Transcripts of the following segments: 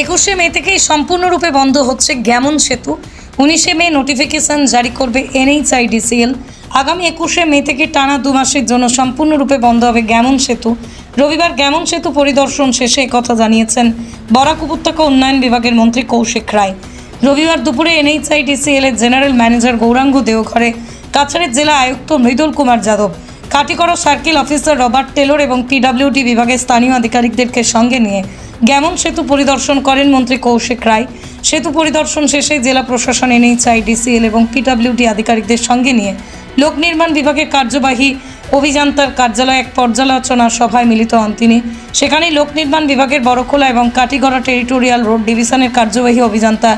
একুশে মে থেকেই সম্পূর্ণরূপে বন্ধ হচ্ছে গ্যামন সেতু। উনিশে মে নোটিফিকেশন জারি করবে এনএইচআইডিসিএল আগামী একুশে মে থেকে টানা দু মাসের জন্য সম্পূর্ণরূপে বন্ধ হবে গ্যামন সেতু। রবিবার গ্যামন সেতু পরিদর্শন শেষে একথা জানিয়েছেন বরাক উপত্যকা উন্নয়ন বিভাগের মন্ত্রী কৌশিক রায়। রবিবার দুপুরে এনএইচআইডিসিএল এর জেনারেল ম্যানেজার গৌরাঙ্গ দেওঘরে কাছাড়ের জেলা আয়ুক্ত Mridul Kumar Yadav, Katigorah circle officer Robert Taylor এবং পিডব্লিউডি বিভাগের স্থানীয় আধিকারিকদেরকে সঙ্গে নিয়ে গ্যামন সেতু পরিদর্শন করেন মন্ত্রী কৌশিক রায়। সেতু পরিদর্শন শেষে জেলা প্রশাসন এনএইচআইডিসিএল এবং পিডাব্লিউডি আধিকারিকদের সঙ্গে নিয়ে লোক নির্মাণ বিভাগের কার্যবাহী অভিযান্তার কার্যালয়ে এক পর্যালোচনা সভায় মিলিত হন তিনি। সেখানেই লোক নির্মাণ বিভাগের বড়খোলা এবং কাটিগড়া টেরিটোরিয়াল রোড ডিভিশনের কার্যবাহী অভিযান্তা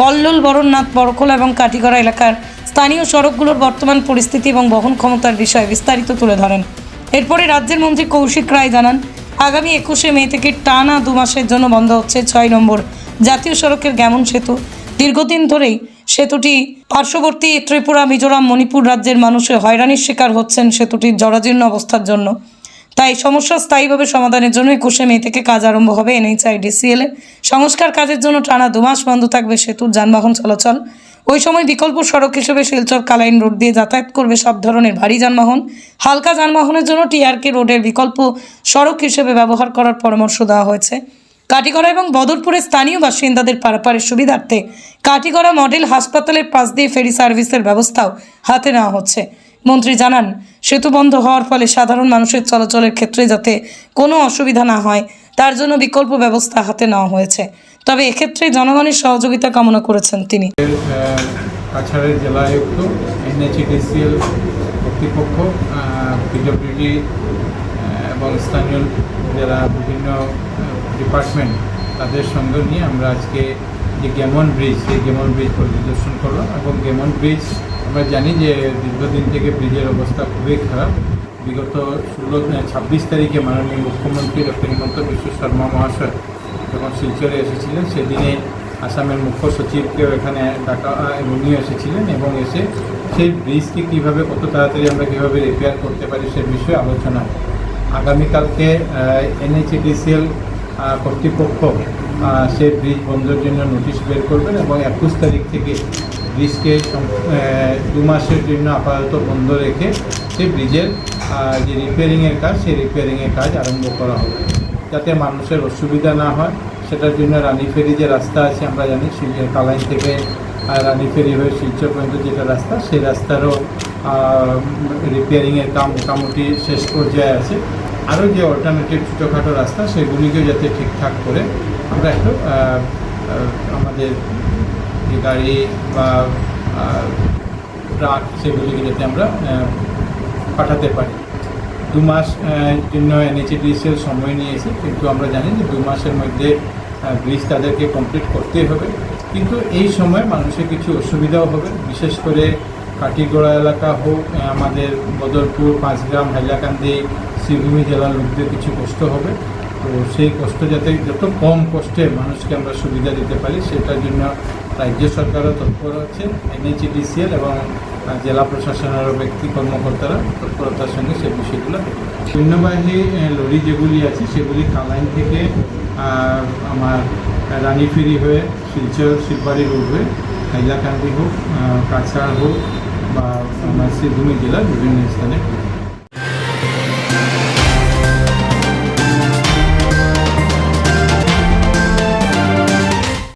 কল্লোল বরণনাথ বড়খোলা এবং কাটিগড়া এলাকার স্থানীয় সড়কগুলোর বর্তমান পরিস্থিতি এবং বহন ক্ষমতার বিষয়ে বিস্তারিত তুলে ধরেন। এরপরে রাজ্যের মন্ত্রী কৌশিক রায় জানান আগামী একুশে মে থেকে টানা দু মাসের জন্য বন্ধ হচ্ছে ছয় নম্বর জাতীয় সড়কের গ্যামন সেতু। দীর্ঘদিন ধরেই সেতুটি পার্শ্ববর্তী ত্রিপুরা, মিজোরাম, মণিপুর রাজ্যের মানুষের হয়রানির শিকার হচ্ছেন সেতুটির জরাজীর্ণ অবস্থার জন্য। তাই সমস্যা স্থায়ীভাবে সমাধানের জন্য একুশে মে থেকে কাজ আরম্ভ হবে এনএইচআইডিসিএল এ। সংস্কার কাজের জন্য টানা দু মাস বন্ধ থাকবে সেতুর যানবাহন চলাচল। ওই সময় বিকল্প সড়ক হিসেবে শিলচর কালাইন রোড দিয়ে যাতায়াত করবে সব ধরনের ভারী যানবাহন। হালকা যানবাহনের জন্য টিআরকে রোডের বিকল্প সড়ক হিসেবে ব্যবহার করার পরামর্শ দেওয়া হয়েছে। কাটিগড়া এবং বদরপুরের স্থানীয় বাসিন্দাদের পারাপারের সুবিধার্থে কাটিগড়া মডেল হাসপাতালের পাশ দিয়ে ফেরি সার্ভিসের ব্যবস্থাও হাতে নেওয়া হচ্ছে। মন্ত্রী জানান, সেতু বন্ধ হওয়ার ফলে সাধারণ মানুষের চলাচলের ক্ষেত্রে যাতে কোনো অসুবিধা না হয়, তার জন্য বিকল্প ব্যবস্থা হাতে নেওয়া হয়েছে। তবে এক্ষেত্রে জনগণের সহযোগিতা কামনা করেছেন তিনি। কাছাড়ের জেলা আয়ুক্ত, এনএইচডিসিএল কর্তৃপক্ষ পিডব্লিউডি এবং স্থানীয় যারা বিভিন্ন ডিপার্টমেন্ট, তাদের সঙ্গে নিয়ে আমরা আজকে যে গেমন ব্রিজ, সেই গেমন ব্রিজ পরিদর্শন করলাম এবং গেমন ব্রিজ, আমরা জানি যে দীর্ঘদিন থেকে ব্রিজের অবস্থা খুবই খারাপ। বিগত ষোলো ছাব্বিশ তারিখে মাননীয় মুখ্যমন্ত্রী ডক্টর হিমন্ত বিশ্ব শর্মা মহাশয় যখন শিলচরে এসেছিলেন, সেদিনে আসামের মুখ্য সচিবকেও এখানে ডাকা উনিও এসেছিলেন এবং এসে সেই ব্রিজকে কীভাবে, কত তাড়াতাড়ি আমরা কীভাবে রিপেয়ার করতে পারি সে বিষয়ে আলোচনা। আগামীকালকে এনএইচডিসিএল কর্তৃপক্ষ সেই ব্রিজ বন্ধের জন্য নোটিশ বের করবেন এবং একুশ তারিখ থেকে ব্রিজকে দু মাসের জন্য আপাতত বন্ধ রেখে সেই ব্রিজের যে রিপেয়ারিংয়ের কাজ, সেই রিপেয়ারিংয়ের কাজ আরম্ভ করা হবে যাতে মানুষের অসুবিধা না হয়, সেটার জন্য রানী ফেরি যে রাস্তা আছে, আমরা জানি শিল- কালাইন থেকে রানী ফেরি হয়ে শিলচর পর্যন্ত যেটা রাস্তা, সেই রাস্তারও রিপেয়ারিংয়ের কাম মোটামুটি শেষ পর্যায়ে আছে। আরও যে অল্টারনেটিভ ছোটোখাটো রাস্তা, সেগুলিকেও যাতে ঠিকঠাক করে আমরা একটু আমাদের যে গাড়ি বা ট্রাক, সেগুলিকে যাতে আমরা পাঠাতে পারি। দু মাস জন্য এনএইচডিসিএল সময় নিয়েছে, কিন্তু আমরা জানি যে দু মাসের মধ্যে ব্রিজ তাদেরকে কমপ্লিট করতেই হবে। কিন্তু এই সময় মানুষের কিছু অসুবিধাও হবে, বিশেষ করে কাটিগড়া এলাকা হোক আমাদের বদরপুর, পাঁচগ্রাম, হাইলাকান্দি, শ্রীভূমি জেলার লোকদের কিছু কষ্ট হবে। তো সেই কষ্ট যাতে, যত কম কষ্টে মানুষকে আমরা সুবিধা দিতে পারি, সেটার জন্য রাজ্য সরকারও তৎপর আছে এনএইচডিসিএল এবং জেলা প্রশাসনের ব্যক্তি কর্মকর্তারা তৎপরতার সঙ্গে সে বিষয়গুলো সৈন্যবাহিনী সৈন্যবাহী লরি যেগুলি আছে, সেগুলি কালাইন থেকে আমার রানী ফেরি হয়ে, শিলচর শিলবাড়ি রোড হয়ে, হাইলাকান্দি হোক কাছাড় হোক বা আমার সিদ্ধুমি জেলার বিভিন্ন স্থানে